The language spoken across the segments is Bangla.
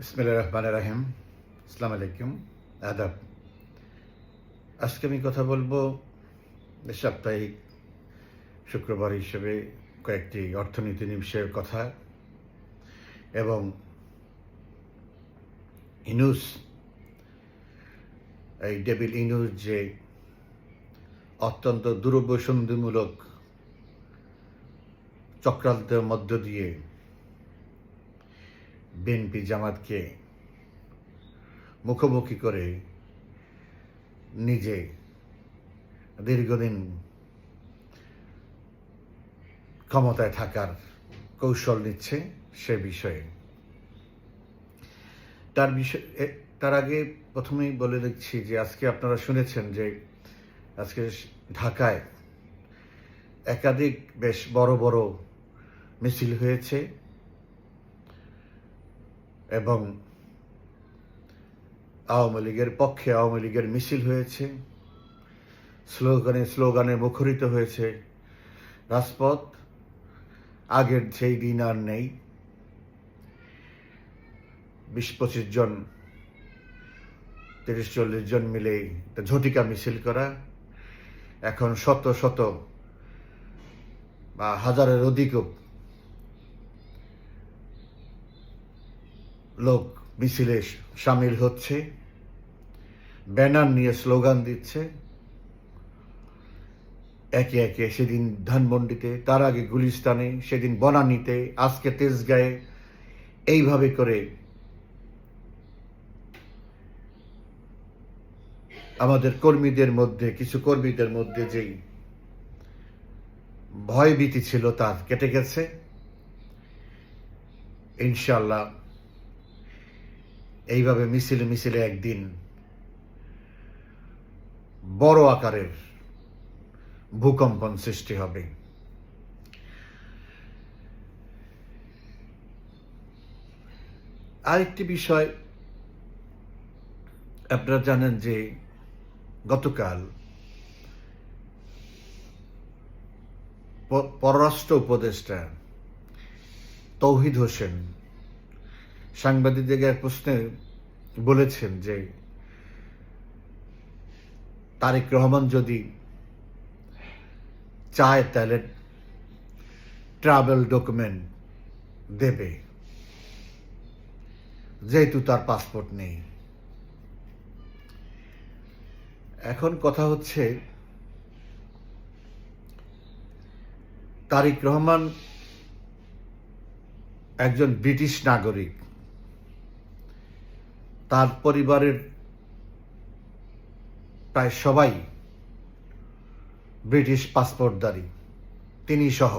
বিসমিল্লা রহমান রাহিম। আসসালামু আলাইকুম। আদাব। আজকে আমি কথা বলব সাপ্তাহিক শুক্রবার হিসেবে কয়েকটি অর্থনীতি বিষয়ের কথা এবং ইনুস, এই ডেভিল ইনুস যে অত্যন্ত দুরবসন্ধিমূলক চক্রান্তের মধ্য দিয়ে বিএনপি জামাতকে মুখোমুখি করে নিজে দীর্ঘদিন ক্ষমতায় থাকার কৌশল নিচ্ছে সে বিষয়ে। তার বিষয় তার আগে প্রথমেই বলে দিচ্ছি যে আজকে আপনারা শুনেছেন যে আজকে ঢাকায় একাধিক বেশ বড় বড় মিছিল হয়েছে। এবং আওয়ামী লীগের পক্ষে আওয়ামী লীগের মিছিল হয়েছে, স্লোগানে স্লোগানে মুখরিত হয়েছে, রাজপথ আগের সেই দিন আর নেই। বিশ পঁচিশ জন, তিরিশ চল্লিশ জন মিলে ঝটিকা মিছিল করা। এখন শত শত বা হাজারের অধিকও লোক মিছিলে সামিল হচ্ছে। ব্যানার নিয়ে স্লোগান দিচ্ছে। একে একে সেদিন ধানমন্ডিতে, তার আগে গুলিস্তানে, সেদিন বনানীতে, আজকে তেজগাঁয়ে। এইভাবে করে আমাদের কর্মীদের মধ্যে, কিছু কর্মীদের মধ্যে যেই ভয়ভীতি ছিল তার কেটে গেছে। ইনশাল্লাহ এইভাবে মিছিলে মিছিলে একদিন বড় আকারের ভূকম্পন সৃষ্টি হবে। আরেকটি বিষয়, আপনারা জানেন যে গতকাল পররাষ্ট্র উপদেষ্টা তৌহিদ হোসেন সাংবাদিকদের এক প্রশ্নে বলেছেন যে, তারেক রহমান যদি চায় তাহলে ট্রাভেল ডকুমেন্ট দেবে। যেহেতু তার পাসপোর্ট নেই। এখন কথা হচ্ছে, তারিক রহমান একজন ব্রিটিশ নাগরিক। তার পরিবারের প্রায় সবাই ব্রিটিশ পাসপোর্টধারী তিনি সহ।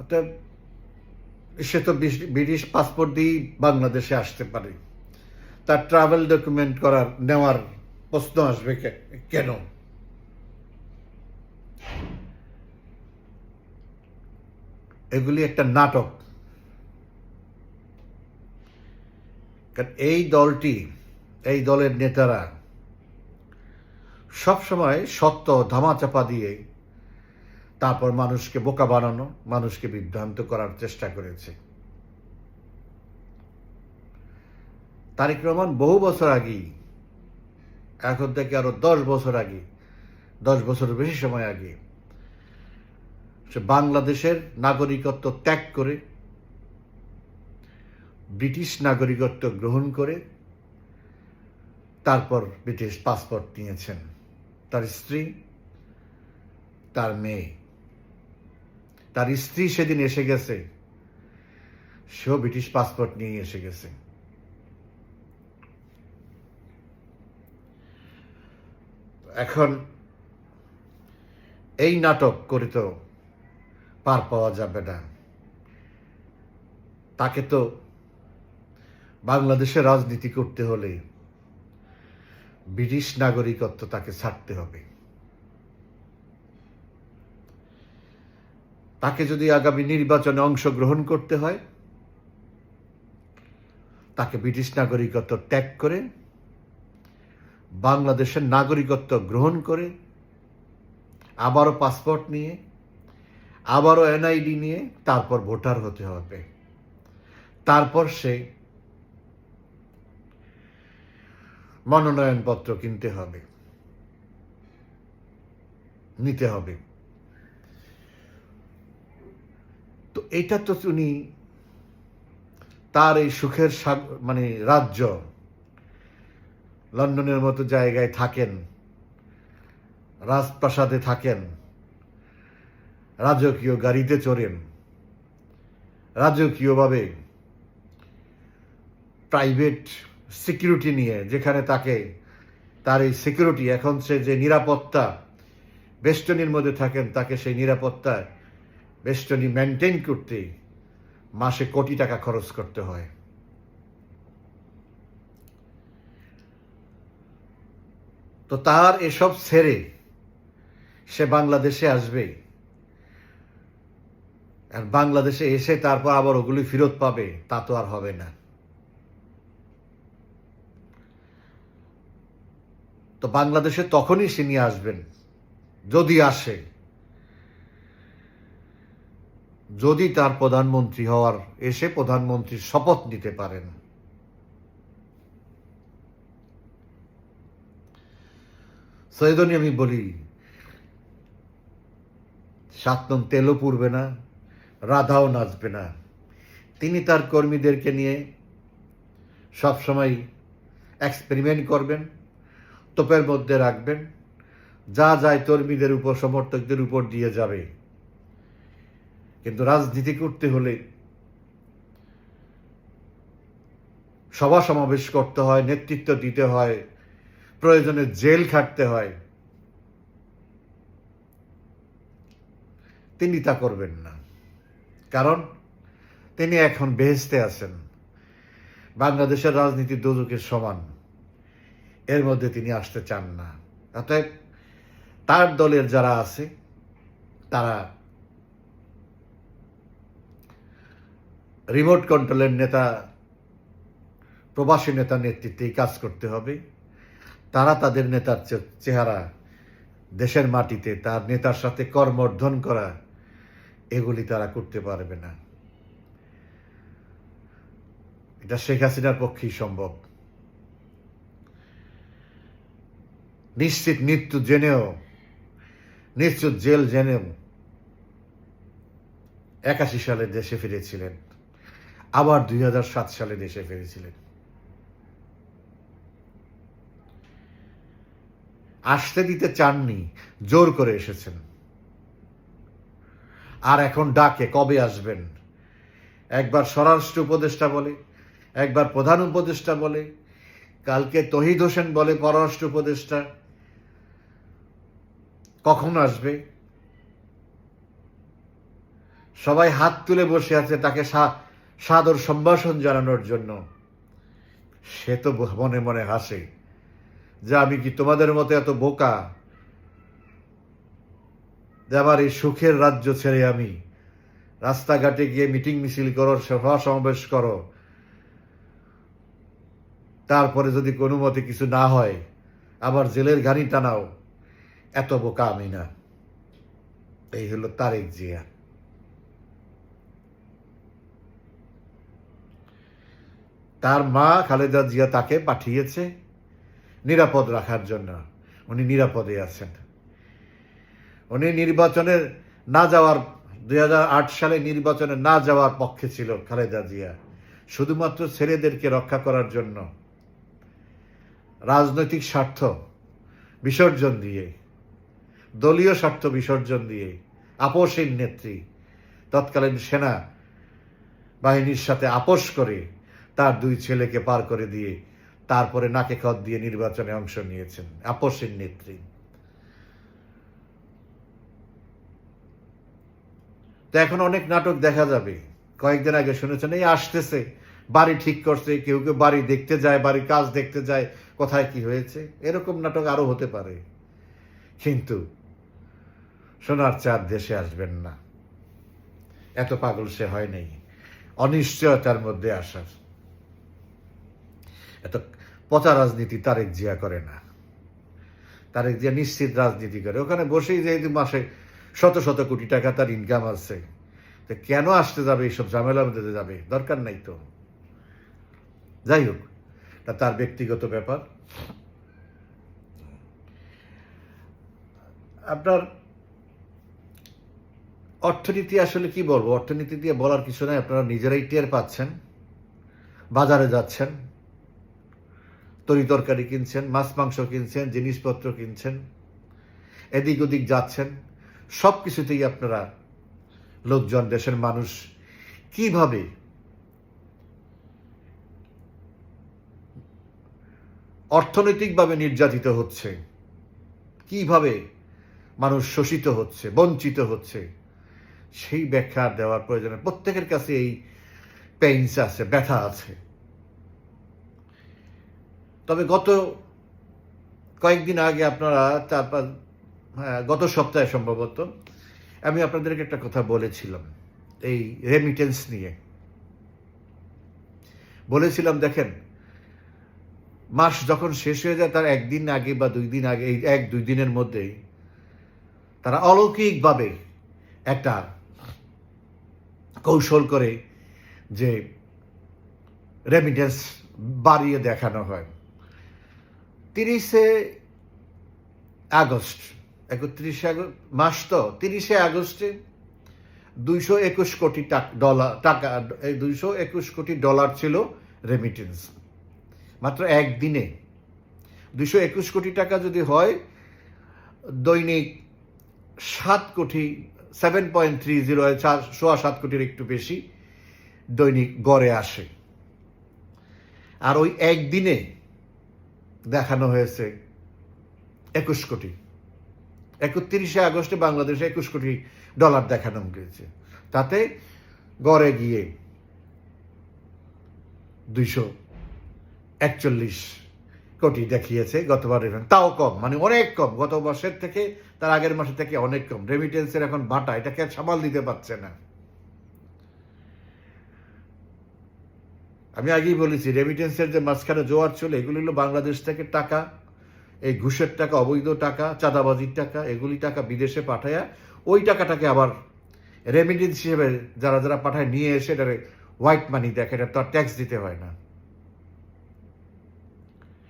অতএব সে তো ব্রিটিশ পাসপোর্ট দিয়েই বাংলাদেশে আসতে পারে। তার ট্রাভেল ডকুমেন্ট করার, নেওয়ার প্রশ্ন আসবে কেন? এগুলি একটা নাটক। কারণ এই দলটি, এই দলের নেতারা সবসময় সত্য ধামাচাপা দিয়ে তারপর মানুষকে বোকা বানানো, মানুষকে বিভ্রান্ত করার চেষ্টা করেছে। তারেক রহমান বহু বছর আগেই, এখন থেকে আরও দশ বছর আগে, দশ বছরের বেশি সময় আগে, সে বাংলাদেশের নাগরিকত্ব ত্যাগ করে ব্রিটিশ নাগরিকত্ব গ্রহণ করে তারপর ব্রিটিশ পাসপোর্ট নিয়েছেন। তার স্ত্রী, তার মেয়ে। তার স্ত্রী সেদিন এসে গেছে। সেও ব্রিটিশ পাসপোর্ট নিয়ে এসে গেছে। এখন এই নাটক করে তো পার পাওয়া যাবে না। তাকে তো বাংলাদেশে রাজনীতি করতে হলে ব্রিটিশ নাগরিকত্ব তাকে ছাড়তে হবে। তাকে যদি আগামী নির্বাচনে অংশগ্রহণ করতে হয়, তাকে ব্রিটিশ নাগরিকত্ব ত্যাগ করে, বাংলাদেশের নাগরিকত্ব গ্রহণ করে, আবারও পাসপোর্ট নিয়ে, আবারও এনআইডি নিয়ে, তারপর ভোটার হতে হবে। তারপর সে মনোনয়নপত্র কিনতে হবে। নিতে হবে। তো এটা তো উনি তার এই সুখের মানে রাজ্য লন্ডনের মতো জায়গায় থাকেন, রাজপ্রাসাদে থাকেন, রাজকীয় গাড়িতে চড়েন, রাজকীয়ভাবে প্রাইভেট সিকিউরিটি নিয়ে, যেখানে তাকে, তার এই সিকিউরিটি এখন সে যে নিরাপত্তা বেষ্টনীর মধ্যে থাকেন, তাকে সেই নিরাপত্তা বেষ্টনী মেনটেন করতে মাসে কোটি টাকা খরচ করতে হয়। তো তার এসব ছেড়ে সে বাংলাদেশে আসবে। আর বাংলাদেশে এসে তারপর আবার ওগুলি ফেরত পাবে, তা তো আর হবে না। তো বাংলাদেশে তখনই সে নিয়ে আসবেন, যদি আসে। যদি তার প্রধানমন্ত্রী হওয়ার এসে প্রধানমন্ত্রীর শপথ নিতে পারেন। সৈদনি আমি বলি সাত তেলও পুড়বে না, রাধাও নাচবে না। তিনি তার কর্মীদেরকে নিয়ে সবসময় এক্সপেরিমেন্ট করবেন। তোপের মধ্যে রাখবেন, যা যায় কর্মীদের উপর, সমর্থকদের উপর দিয়ে যাবে। কিন্তু রাজনীতি করতে হলে সভা সমাবেশ করতে হয়, নেতৃত্ব দিতে হয়, প্রয়োজনে জেল খাটতে হয়। তিনি তা করবেন না। কারণ তিনি এখন বেহেস্তে আছেন। বাংলাদেশের রাজনীতি দুদকের সমান। এর মধ্যে তিনি আসতে চান না। অতএব তার দলের যারা আছে, তারা রিমোট কন্ট্রোলের নেতা, প্রবাসী নেতা নেতৃত্বেই কাজ করতে হবে। তারা তাদের নেতার চেহারা দেশের মাটিতে, তার নেতার সাথে কর্মর্ধন করা, এগুলি তারা করতে পারবে না। এটা শেখ হাসিনার পক্ষেই সম্ভব। নিশ্চিত মৃত্যু জেনেও, নিশ্চিত জেল জেনেও একাশি সালে দেশে ফিরেছিলেন। আবার দুই হাজার সাত সালে দেশে ফিরেছিলেন। আসতে দিতে চাননি, জোর করে এসেছেন। আর এখন ডাকে, কবে আসবেন? একবার স্বরাষ্ট্র উপদেষ্টা বলে, একবার প্রধান উপদেষ্টা বলে, কালকে তহিদ হোসেন বলে পররাষ্ট্র উপদেষ্টা। কখন আসবে? সবাই হাত তুলে বসে আছে তাকে সাদর সম্ভাষণ জানানোর জন্য। সে তো মনে মনে হাসে যে আমি কি তোমাদের মতো এত বোকা? যে আমার এই সুখের রাজ্য ছেড়ে আমি রাস্তাঘাটে গিয়ে মিটিং মিছিল করো, সভা সমাবেশ করো। তারপরে যদি কোনো মতে কিছু না হয় আবার জেলের গাড়ি টানাও এত বোকা আমি না। এই হলো তারেক জিয়া। তার মা খালেদা জিয়া তাকে পাঠিয়েছে নিরাপদ রাখার জন্য। উনি নিরাপদে আছেন। উনি নির্বাচনে না যাওয়ার, দুই হাজার আট সালে নির্বাচনে না যাওয়ার পক্ষে ছিল খালেদা জিয়া। শুধুমাত্র ছেলেদেরকে রক্ষা করার জন্য। রাজনৈতিক স্বার্থ, বিসর্জন দিয়ে। দলীয় স্বার্থ বিসর্জন দিয়ে আপোষহীন নেত্রী, তৎকালীন সেনা বাহিনীর সাথে আপোষ করে তার দুই ছেলেকে পার করে দিয়ে তারপরে নাকে খত দিয়ে নির্বাচনে অংশ নিয়েছেন আপোষহীন নেত্রী। তো এখন অনেক নাটক দেখা যাবে। কয়েকদিন আগে শুনেছেন, এই আসতেছে, বাড়ি ঠিক করছে, কেউ কেউ বাড়ি দেখতে যায় বাড়ির কাজ দেখতে যায়, কোথায় কি হয়েছে? এরকম নাটক আরও হতে পারে। কিন্তু সোনার চাঁদ দেশে আসবেন না। এত পাগল সে হয় নাই। অনিশ্চয়তার মধ্যে আসার। এত পচা রাজনীতি তারেক জিয়া করে না। তারেক জিয়া নিশ্চিত রাজনীতি করে। ওখানে বসেই যেহেতু মাসে শত শত কোটি টাকা তার ইনকাম আছে, তো কেন আসতে যাবে, এইসব ঝামেলার মধ্যে যাবে? দরকার নাই তো। যাই হোক এটা তার ব্যক্তিগত ব্যাপার। আপনার অর্থনীতি আসলে কি বলব? অর্থনীতি দিয়ে বলার কিছু নাই, আপনারা নিজেরাই টের পাচ্ছেন। বাজারে যাচ্ছেন, তরি তরকারি কিনছেন, মাছ, মাংস কিনছেন, জিনিসপত্র কিনছেন, এদিক ওদিক যাচ্ছেন সব কিছুতেই আপনারা লোকজন, দেশের মানুষ কীভাবে অর্থনৈতিকভাবে নির্যাতিত হচ্ছে, কীভাবে মানুষ শোষিত হচ্ছে, বঞ্চিত হচ্ছে সেই ব্যাখ্যা দেওয়ার প্রয়োজনে প্রত্যেকের কাছে এই পেইন্স আছে, ব্যথা আছে। তবে গত কয়েকদিন আগে আপনারা চার পাঁচ হ্যাঁ গত সপ্তাহে সম্ভবত আমি আপনাদেরকে একটা কথা বলেছিলাম, এই রেমিটেন্স নিয়ে। বলেছিলাম, দেখেন, মাস যখন শেষ হয়ে যায়, তার একদিন আগে বা দুই দিন আগে, এই এক দুই দিনের মধ্যেই তারা অলৌকিকভাবে একটা কৌশল করে যে রেমিটেন্স বাড়িয়ে দেখানো হয়। তিরিশে আগস্ট, একত্রিশে আগস্ট, মাস তো, তিরিশে আগস্টে দুইশো একুশ কোটি ডলার টাকা দুইশো একুশ কোটি ডলার ছিল রেমিটেন্স মাত্র একদিনে দুইশো একুশ কোটি টাকা যদি হয়, দৈনিক সাত crore seven point three zero সোয়া সাত কোটির একটু বেশি দৈনিক গড়ে আসে। আর ওই একদিনে দেখানো হয়েছে একুশ কোটি। একত্রিশে আগস্টে বাংলাদেশে একুশ কোটি ডলার দেখানো হয়েছে। তাতে গড়ে গিয়ে দুইশো একচল্লিশ কোটি দেখিয়েছে গতবারের তাও কম মানে অনেক কম। গত বর্ষের থেকে তার আগের মাসের থেকে অনেক কম। রেমিটেন্সের এখন বাটা, এটাকে আর সামাল দিতে পারছে না। আমি আগেই বলেছি রেমিটেন্সের যে মাঝখানে জোয়ার চলে এগুলি হলো বাংলাদেশ থেকে টাকা, এই ঘুষের টাকা, অবৈধ টাকা, চাঁদাবাজির টাকা, এগুলি টাকা বিদেশে পাঠায়া ওই টাকাটাকে আবার রেমিটেন্স হিসেবে যারা যারা পাঠায় নিয়ে এসে এটারে হোয়াইট মানি দেখে এটা তো আর ট্যাক্স দিতে হয় না।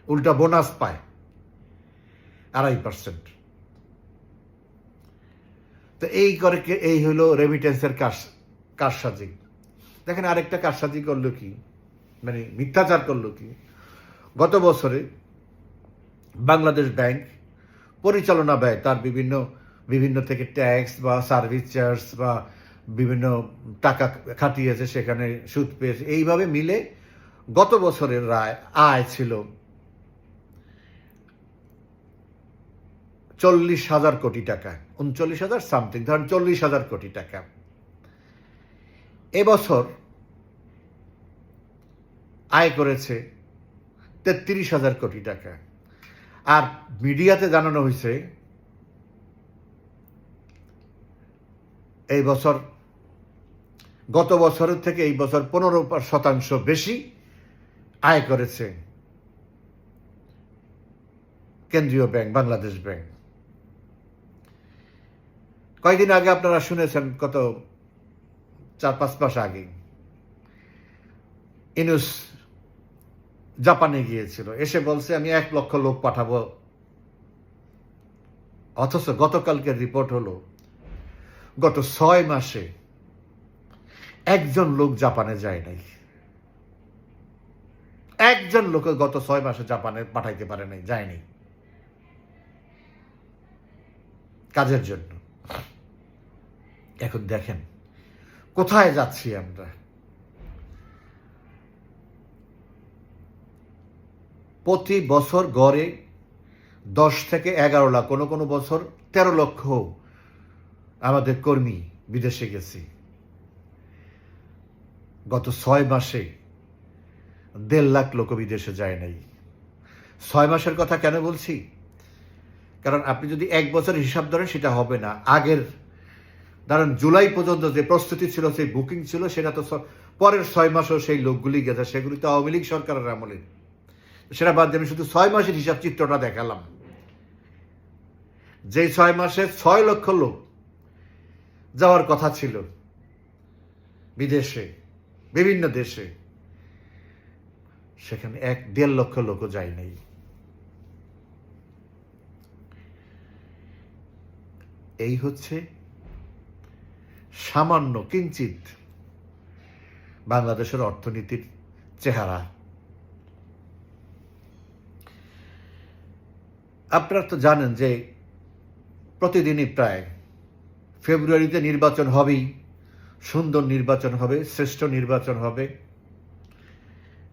উল্টা বোনাস পায়, আড়াই পার্সেন্ট তো এই করে এই হলো রেমিটেন্সের কাজ কারসাজি। দেখেন আরেকটা কারসাজি করল কি? মানে মিথ্যাচার করল কি? গত বছরে বাংলাদেশ ব্যাংক পরিচালনা ব্যয় তার বিভিন্ন বিভিন্ন থেকে ট্যাক্স বা সার্ভিস চার্জ বা বিভিন্ন টাকা খাটিয়েছে, সেখানে সুদ পেয়েছে। এইভাবে মিলে গত বছরের রায়, আয় ছিল চল্লিশ হাজার কোটি টাকা, উনচল্লিশ হাজার সামথিং ধরেন চল্লিশ হাজার কোটি টাকা। এবছর আয় করেছে তেত্রিশ হাজার কোটি টাকা। আর মিডিয়াতে জানানো হয়েছে, এই বছর, গত বছরের থেকে এই বছর পনেরো শতাংশ বেশি আয় করেছে কেন্দ্রীয় ব্যাংক, বাংলাদেশ ব্যাংক। কয়েকদিন আগে আপনারা শুনেছেন কত চার পাঁচ মাস আগে? ইনুস জাপানে গিয়েছিল। এসে বলছে, আমি এক লক্ষ লোক পাঠাবো। অথচ গতকালকের রিপোর্ট হলো, গত ছয় মাসে একজন লোক জাপানে যায় নাই। একজন লোক গত ছয় মাসে জাপানে পাঠাইতে পারে নাই যায়নি কাজের জন্য। এখন দেখেন, কোথায় যাচ্ছি আমরা? প্রতি বছর গড়ে দশ থেকে এগারো লাখ, কোনো কোনো বছর তেরো লক্ষ আমাদের কর্মী বিদেশে গেছি। গত ছয় মাসে দেড় লাখ লোক বিদেশে যায় নাই। ছয় মাসের কথা কেন বলছি? কারণ আপনি যদি এক বছর হিসাব ধরেন, সেটা হবে না। আগের ধরেন জুলাই পর্যন্ত যে প্রস্তুতি ছিল, সেই বুকিং ছিল, সেটা তো পরের ছয় মাসও সেই লোকগুলি গেছে, সেগুলি তো আওয়ামী লীগ সরকারের আমলে। সেটা বাদ দিয়ে আমি শুধু ছয় মাসের হিসাব চিত্রটা দেখালাম। যে ছয় মাসে ছয় লক্ষ লোক যাওয়ার কথা ছিল বিদেশে, বিভিন্ন দেশে, সেখানে এক দেড় লক্ষ লোকও যায় নাই। এই হচ্ছে সামান্য কিঞ্চিত বাংলাদেশের অর্থনীতির চেহারা। আপনারা তো জানেন যে প্রতিদিনই প্রায় ফেব্রুয়ারিতে নির্বাচন হবেই, সুন্দর নির্বাচন হবে, শ্রেষ্ঠ নির্বাচন হবে।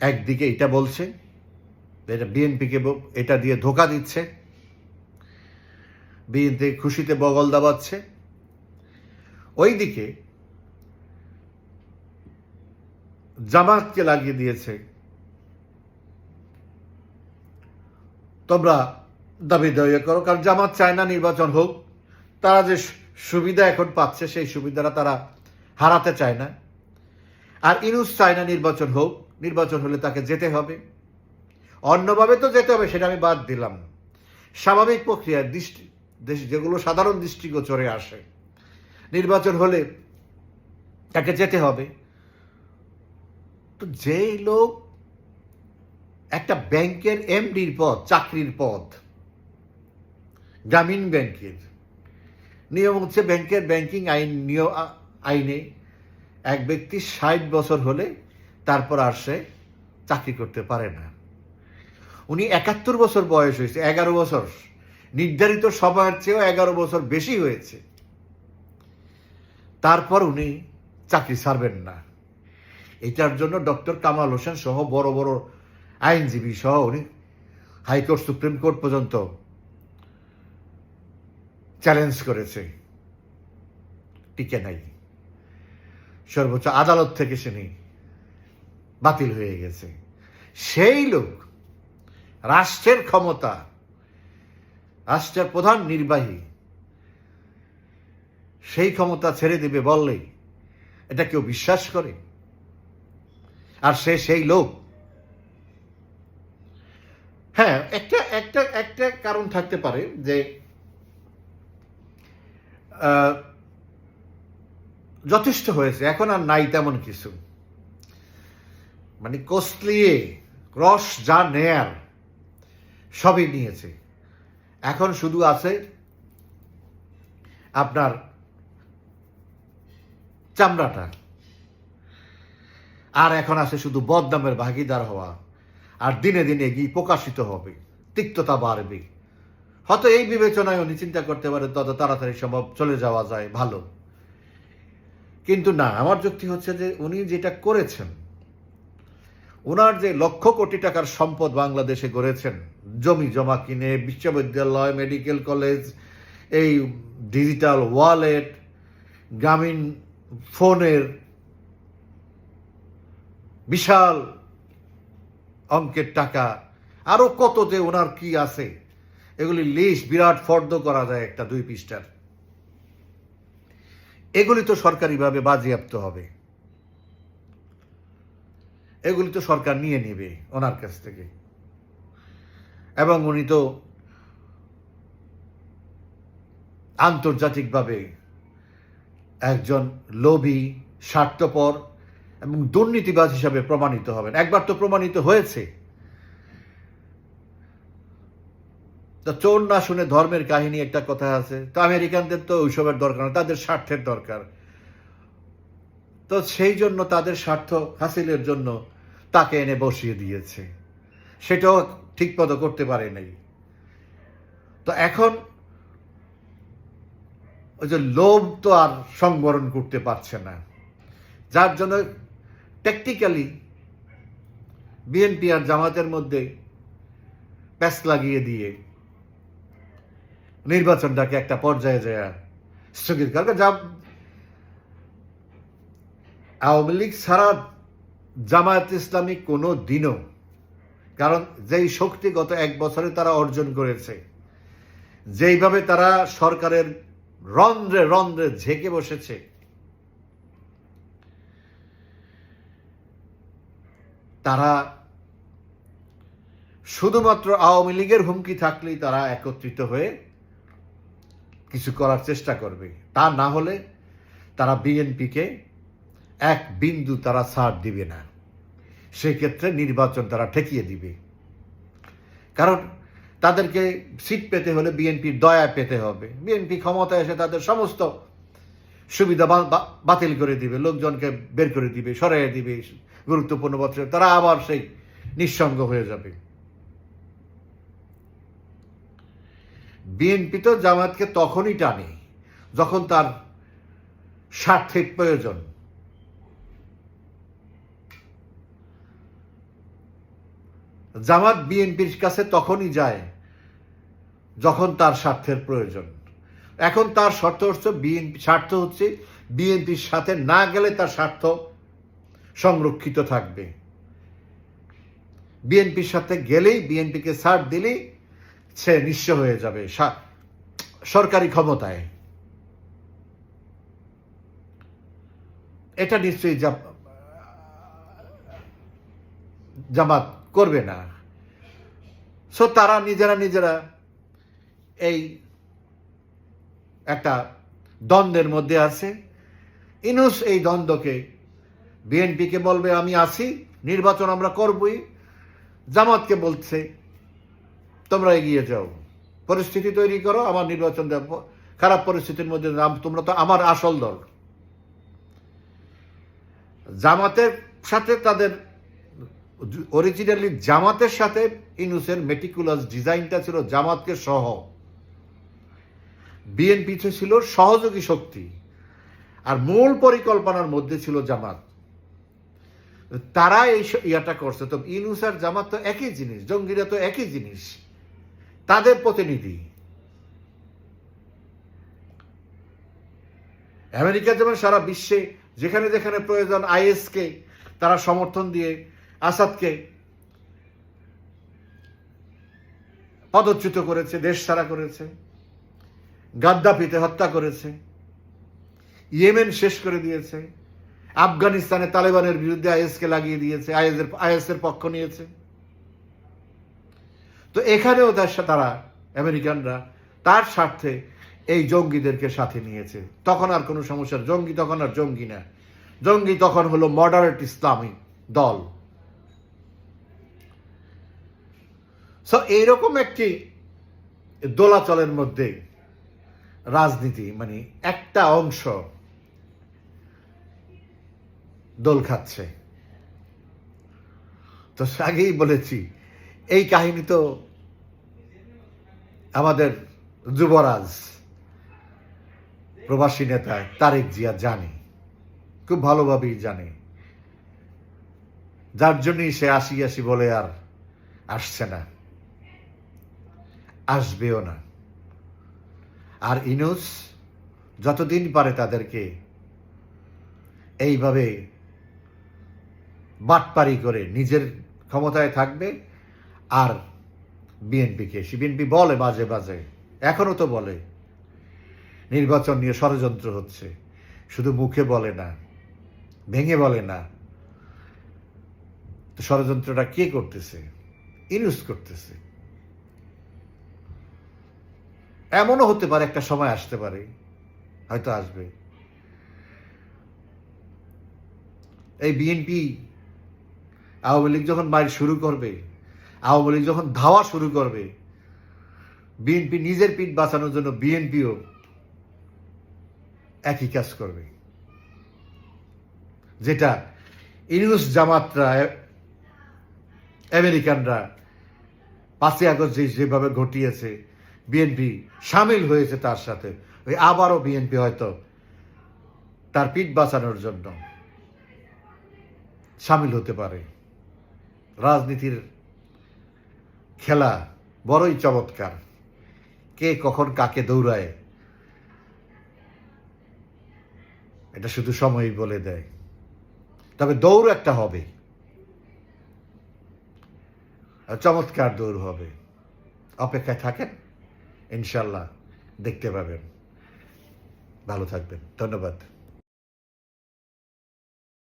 একদিকে এটা বলছে, এটা বিএনপিকে এটা দিয়ে ধোকা দিচ্ছে, বিএনপি খুশিতে বগল দাবাচ্ছে ওইদিকে জামাতকে লাগিয়ে দিয়েছে। তোমরা দাবি দাবি করো, কারণ জামাত চায় না নির্বাচন হোক। তারা যে সুবিধা এখন পাচ্ছে, সেই সুবিধাটা তারা হারাতে চায় না। আর ইনুস চায় না নির্বাচন হোক। নির্বাচন হলে তাকে যেতে হবে। অন্যভাবে তো যেতে হবে, সেটা আমি বাদ দিলাম। স্বাভাবিক প্রক্রিয়ায় দৃষ্টি দেশ যেগুলো সাধারণ দৃষ্টিগোচরে আসে। নির্বাচন হলে তাকে যেতে হবে। তো যেই লোক একটা ব্যাংকের এমডির পদ, চাকরির পদ, গ্রামীণ ব্যাংকের, নিয়ম হচ্ছে ব্যাংকের ব্যাংকিং আইন নিয়ম আইনে এক ব্যক্তি ষাট বছর হলে তারপর আর সে চাকরি করতে পারে না। উনি একাত্তর বছর বয়স হয়েছে, এগারো বছর। নির্ধারিত সময়ের চেয়েও এগারো বছর বেশি হয়েছে। তারপর উনি চাকরি ছাড়বেন না। এটার জন্য ডক্টর কামাল হোসেন সহ বড় বড় আইনজীবী সহ উনি হাইকোর্ট, সুপ্রিম কোর্ট পর্যন্ত চ্যালেঞ্জ করেছে। টিকে নাই। সর্বোচ্চ আদালত থেকে সেনি বাতিল হয়ে গেছে। সেই লোক রাষ্ট্রের ক্ষমতা, রাষ্ট্রের প্রধান নির্বাহী সেই ক্ষমতা ছেড়ে দিবে বললেই এটা কেউ বিশ্বাস করে? আর সে সেই লোক? হ্যাঁ একটা একটা একটা কারণ থাকতে পারে যে যথেষ্ট হয়েছে, এখন আর নাই তেমন কিছু। মানে কসলিয়ে রস যা নেয়ার, সবই নিয়েছে। এখন শুধু আছে আপনার চামড়াটা। আর এখন আছে শুধু বদনামের ভাগিদার হওয়া। আর দিনে দিনে গিয়ে প্রকাশিত হবে, তিক্ততা বাড়বে। হয়তো এই বিবেচনায় উনি চিন্তা করতে পারে তত তাড়াতাড়ি সম্ভব চলে যাওয়া যায় ভালো। কিন্তু না, আমার যুক্তি হচ্ছে যে উনি যেটা করেছেন ওনার যে লক্ষ কোটি টাকার সম্পদ বাংলাদেশে গড়েছেন, জমি জমা কিনে, বিশ্ববিদ্যালয়, মেডিকেল কলেজ, এই ডিজিটাল ওয়ালেট, গ্রামীণ ফোনের বিশাল অঙ্কের টাকা। আরও কত যে ওনার কি আছে? এগুলি লিস্ট বিরাট ফর্দ করা যায় একটা দুই পৃষ্ঠার। এগুলি তো সরকারিভাবে বাজেয়াপ্ত হবে। এগুলি তো সরকার নিয়ে নেবে ওনার কাছ থেকে। এবং উনি তো আন্তর্জাতিকভাবে একজন লোভী, স্বার্থপর এবং দুর্নীতিবাজ হিসাবে প্রমাণিত হবেন। একবার তো প্রমাণিত হয়েছে। তা চোর না শুনে ধর্মের কাহিনী একটা কথা আছে। তো আমেরিকানদের তো ওইসবের দরকার না, তাদের স্বার্থের দরকার। তো সেই জন্য তাদের স্বার্থ হাসিলের জন্য তাকে এনে বসিয়ে দিয়েছে। সেটাও ঠিক মতো করতে পারে নাই। তো এখন ওই যে লোভ তো আর সংবরণ করতে পারছে না। যার জন্য টেকনিক্যালি বিএনপি আর জামাতের মধ্যে প্যাস লাগিয়ে দিয়ে নির্বাচনটাকে একটা পর্যায়ে যায় স্থগিত কারণ যা আওয়ামী লীগ ছাড়া জামায়াত ইসলামী কোনো দিনও, কারণ যেই শক্তি গত এক বছরে তারা অর্জন করেছে, যেইভাবে তারা সরকারের রন্ধ্রে রন্ধ্রে ঝেঁকে বসেছে। তারা শুধুমাত্র আওয়ামী লীগের হুমকি থাকলেই তারা একত্রিত হয়ে কিছু করার চেষ্টা করবে। তা না হলে তারা বিএনপিকে এক বিন্দু তারা ছাড় দিবে না। সেই ক্ষেত্রে নির্বাচন তারা ঠেকিয়ে দিবে। কারণ তাদেরকে সিট পেতে হলে বিএনপির দয়া পেতে হবে। বিএনপি ক্ষমতায় এসে তাদের সমস্ত সুবিধা বাতিল করে দিবে, লোকজনকে বের করে দিবে, সরাইয়ে দিবে, গুরুত্বপূর্ণ বছর তারা আবার সেই নিঃসঙ্গ হয়ে যাবে। বিএনপি তো জামাতকে তখনই টানে যখন তার স্বার্থের প্রয়োজন। জামাত বিএনপির কাছে তখনই যায় যখন তার স্বার্থের প্রয়োজন। এখন তার শর্ত হচ্ছে বিএনপি, স্বার্থ হচ্ছে বিএনপির সাথে না গেলে তার স্বার্থ সংরক্ষিত থাকবে। বিএনপির সাথে গেলেই, বিএনপিকে ছাড় দিলেই সে নিঃস্ব হয়ে যাবে সরকারি ক্ষমতায়। এটা নিশ্চয়ই জামাত করবে না। সো তারা নিজেরা নিজেরা এই একটা দ্বন্দ্বের মধ্যে আছে। ইনুস এই দ্বন্দ্বকে বিএনপিকে বলবে, আমি আছি, নির্বাচন আমরা করবই। জামাতকে বলছে, তোমরা এগিয়ে যাও। পরিস্থিতি তৈরি করো, আমার নির্বাচন খারাপ পরিস্থিতির মধ্যে তোমরা তো আমার আসল দল। জামাতের সাথে তাদের অরিজিনালি জামাতের সাথে ইনুসের মেটিকুলাস ডিজাইনটা ছিল জামাতকে সহ। বিএনপি ছিল সহযোগী শক্তি। আর মূল পরিকল্পনার মধ্যে ছিল জামাত। তারা এই ইয়াটা করছে। তো ইনুস আর জামাত তো একই জিনিস, জঙ্গিরা তো একই জিনিস। তাদের প্রতিনিধি। আমেরিকা যেমন সারা বিশ্বে যেখানে যেখানে প্রয়োজন আইএসকে তারা সমর্থন দিয়ে আসাদকে পদচ্যুত করেছে, দেশ ছাড়া করেছে, গাদ্দাফিতে হত্যা করেছে, ইয়েমেন শেষ করে দিয়েছে, আফগানিস্তানে তালেবানের বিরুদ্ধে আইএসকে লাগিয়ে দিয়েছে, আইএসের আইএসের পক্ষ নিয়েছে। তো এখানেও তার তারা, আমেরিকানরা তার স্বার্থে এই জঙ্গিদেরকে সাথে নিয়েছে। তখন আর কোনো সমস্যার জঙ্গি তখন আর জঙ্গি না। জঙ্গি তখন হলো মডারেট ইসলামী দল। সো এইরকম একটি দোলাচলের মধ্যে রাজনীতি মানে একটা অংশ দোল খাচ্ছে। তো আগেই বলেছি, এই কাহিনী তো আমাদের যুবরাজ, প্রবাসী নেতা তারেক জিয়া জানে, খুব ভালোভাবেই জানে। যার জন্যই সে আসি আসি বলে আর আসছে না। আসবেও না। আর ইনুস যতদিন পারে তাদেরকে এইভাবে বাটপারি করে নিজের ক্ষমতায় থাকবে আর বিএনপিকে। বিএনপি বলে মাঝে মাঝে, এখনও তো বলে। নির্বাচন নিয়ে ষড়যন্ত্র হচ্ছে, শুধু মুখে বলে না, ভেঙে বলে না। ষড়যন্ত্রটা কে করতেছে? ইনুস করতেছে। এমনও হতে পারে, একটা সময় আসতে পারে, হয়তো আসবে। এই বিএনপি আওয়ামী লীগ যখন মাইল শুরু করবে, আওয়ামী লীগ যখন ধাওয়া শুরু করবে বিএনপি নিজের পিঠ বাঁচানোর জন্য বিএনপিও একই কাজ করবে। যেটা ইউনুস জামাতরা, আমেরিকানরা পাঁচই আগস্ট যেভাবে ঘটিয়েছে বিএনপি সামিল হয়েছে তার সাথে। ওই আবারও বিএনপি হয়তো তার পিঠ বাঁচানোর জন্য সামিল হতে পারে। রাজনীতির খেলা বড়ই চমৎকার। কে কখন কাকে দৌড়ায়, এটা শুধু সময়ই বলে দেয়। তবে দৌড় একটা হবে। চমৎকার দৌড় হবে। অপেক্ষায় থাকেন ইনশাল্লাহ দেখতে পাবেন। ভালো থাকবেন। ধন্যবাদ।